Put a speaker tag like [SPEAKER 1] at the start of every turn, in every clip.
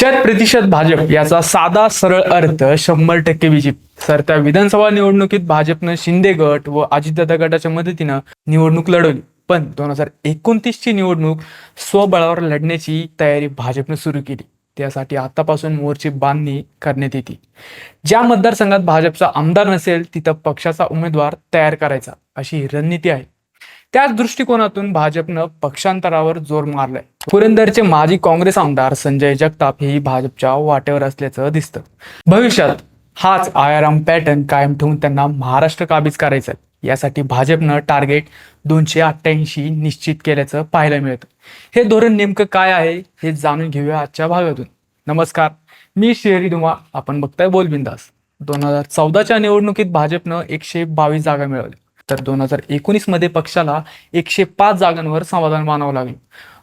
[SPEAKER 1] शत प्रतिशत भाजप याचा साधा सरळ अर्थ शंभर टक्के विजय. सर त्या विधानसभा निवडणुकीत भाजपनं शिंदे गट व अजितदादा गटाच्या मदतीनं निवडणूक लढवली. पण दोन हजार एकोणतीसची निवडणूक स्वबळावर लढण्याची तयारी भाजपनं सुरू केली. त्यासाठी आतापासून मोर्चे बांधणी करण्यात येते. ज्या मतदारसंघात भाजपचा आमदार नसेल तिथं पक्षाचा उमेदवार तयार करायचा अशी रणनीती आहे. त्याच दृष्टिकोनातून भाजपनं पक्षांतरावर जोर मारलाय. पुरंदरचे माजी काँग्रेस आमदार संजय जगताप हेही भाजपच्या वाटेवर असल्याचं दिसतं. भविष्यात हाच आयाराम पॅटर्न कायम ठेवून त्यांना महाराष्ट्र काबीज करायचं यासाठी भाजपनं टार्गेट दोनशे अठ्ठ्याऐंशी निश्चित केल्याचं पाहायला मिळतं. हे धोरण नेमकं काय आहे हे जाणून घेऊया आजच्या भागातून. नमस्कार मी शेरी दुमा आपण बघताय बोलबिंदास. दोन हजार चौदाच्या निवडणुकीत भाजपनं एकशे बावीस जागा मिळवल्या. तर दोन हजार एकोणीसमध्ये पक्षाला एकशे पाच जागांवर समाधान मानावं लागलं.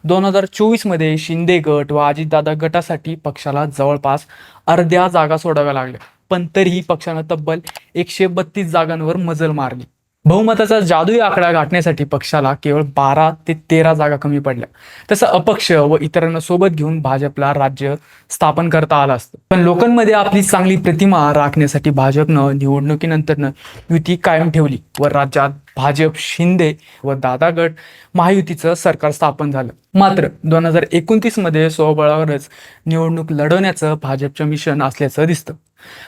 [SPEAKER 1] दोन हजार चोवीसमध्ये शिंदे गट व अजितदादा गटासाठी पक्षाला जवळपास अर्ध्या जागा सोडाव्या लागल्या. पण तरीही पक्षानं तब्बल एकशे बत्तीस जागांवर मजल मारली. बहुमताचा जादुई आकडा गाठण्यासाठी पक्षाला केवळ बारा ते तेरा जागा कमी पडल्या. तसं अपक्ष व इतरांना सोबत घेऊन भाजपला राज्य स्थापन करता आलं असतं. पण लोकांमध्ये आपली चांगली प्रतिमा राखण्यासाठी भाजपनं निवडणुकीनंतरनं युती कायम ठेवली व राज्यात भाजप शिंदे व दादा गट महायुतीचं सरकार स्थापन झालं. मात्र दोन हजार एकोणतीसमध्ये स्वबळावरच निवडणूक लढवण्याचं भाजपचं मिशन असल्याचं दिसतं.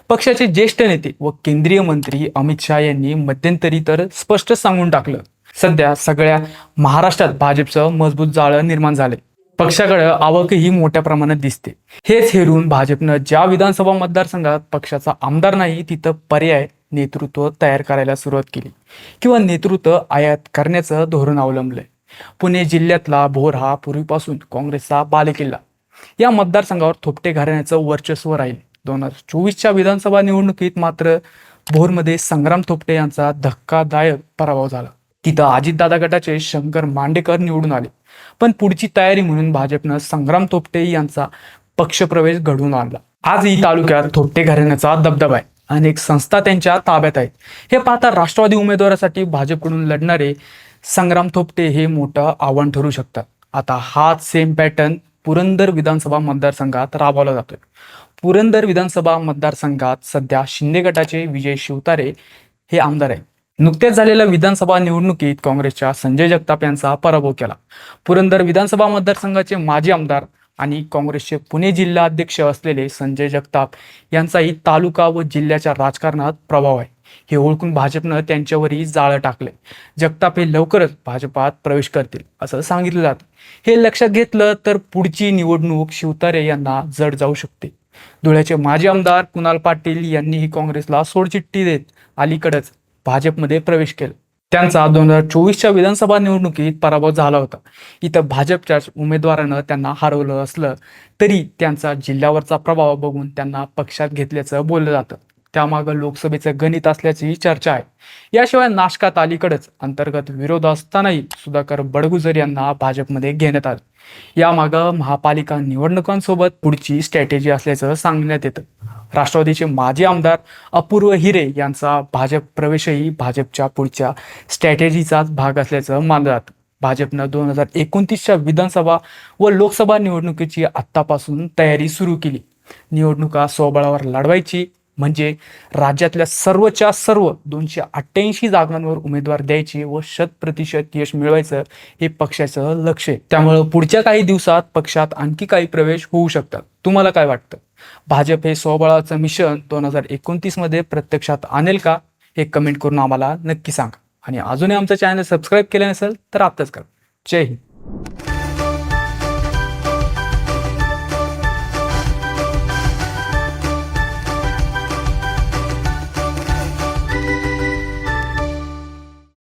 [SPEAKER 1] पक्षाचे ज्येष्ठ नेते व केंद्रीय मंत्री अमित शहा यांनी मध्यंतरी तर स्पष्ट सांगून टाकलं. सध्या सगळ्या महाराष्ट्रात भाजपचं मजबूत जाळं निर्माण झालंय. पक्षाकडे आवकही मोठ्या प्रमाणात दिसते. हेच हेरून भाजपनं ज्या विधानसभा मतदारसंघात पक्षाचा आमदार नाही तिथं पर्याय नेतृत्व तयार करायला सुरुवात केली. किंवा नेतृत्व आयात करण्याचं धोरण अवलंबलंय. पुणे जिल्ह्यातला भोर हा पूर्वीपासून काँग्रेसचा बालेकिल्ला. या मतदारसंघावर थोपटे घराण्याचं वर्चस्व राहील. दोन हजार चोवीसच्या विधानसभा निवडणुकीत मात्र भोरमध्ये संग्राम थोपटे यांचा धक्कादायक पराभव झाला. तिथं अजितदादा गटाचे शंकर मांडेकर निवडून आले. पण पुढची तयारी म्हणून भाजपनं संग्राम थोपटे यांचा पक्षप्रवेश घडवून आणला. आजही तालुक्यात थोपटे घराण्याचा दबदबा आहे. अनेक संस्था त्यांच्या ताब्यात आहेत. हे पाहता राष्ट्रवादी उमेदवारासाठी भाजपकडून लढणारे संग्राम थोपटे हे मोठं आव्हान ठरू शकतात आता हाच सेम पॅटर्न पुरंदर विधानसभा मतदारसंघात राबवला जातोय. पुरंदर विधानसभा मतदारसंघात सध्या शिंदे गटाचे विजय शिवतारे हे आमदार आहे नुकत्याच झालेल्या विधानसभा निवडणुकीत काँग्रेसच्या संजय जगताप यांचा पराभव केला. पुरंदर विधानसभा मतदारसंघाचे माजी आमदार आणि काँग्रेसचे पुणे जिल्हा अध्यक्ष असलेले संजय जगताप यांचाही तालुका व जिल्ह्याच्या राजकारणात प्रभाव आहे. हे ओळखून भाजपनं त्यांच्यावरही जाळं टाकले जगताप हे लवकरच भाजपात प्रवेश करतील असं सांगितलं जातं. हे लक्षात घेतलं तर पुढची निवडणूक शिवतारे यांना जड जाऊ शकते. धुळ्याचे माजी आमदार कुणाल पाटील यांनीही काँग्रेसला सोडचिठ्ठी देत अलीकडच भाजपमध्ये प्रवेश केला. त्यांचा दोन हजार चोवीसच्या विधानसभा निवडणुकीत पराभव झाला होता. इथं भाजपच्याच उमेदवारानं त्यांना हरवलं असलं तरी त्यांचा जिल्ह्यावरचा प्रभाव बघून त्यांना पक्षात घेतल्याचं बोललं जातं. त्यामागं लोकसभेचं गणित असल्याचीही चर्चा आहे. याशिवाय नाशकात अलीकडेच अंतर्गत विरोध असतानाही सुधाकर बडगुजर यांना भाजपमध्ये घेण्यात आलं. यामागं महापालिका निवडणुकांसोबत पुढची स्ट्रॅटेजी असल्याचं सांगण्यात येतं. राष्ट्रवादीचे माजी आमदार अपूर्व हिरे यांचा भाजप प्रवेशही भाजपच्या पुढच्या स्ट्रॅटेजीचाच भाग असल्याचं मानलं जातं भाजपनं दोन हजार एकोणतीसच्या विधानसभा व लोकसभा निवडणुकीची आत्तापासून तयारी सुरू केली. निवडणुका स्वबळावर लढवायची म्हणजे राज्यातल्या सर्वच्या सर्व दोनशे अठ्ठ्याऐंशी जागांवर उमेदवार द्यायचे व शत प्रतिशत यश मिळवायचं हे पक्षाचं लक्ष आहे. त्यामुळं पुढच्या काही दिवसात पक्षात आणखी काही प्रवेश होऊ शकतात. तुम्हाला काय वाटतं? भाजप हे स्वबळाचं मिशन दोन हजार एकोणतीसमध्ये प्रत्यक्षात आणेल का? हे कमेंट करून आम्हाला नक्की सांगा. आणि अजूनही आमचं चॅनल सबस्क्राईब केलं नसेल तर आत्ताच करा. जय हिंद.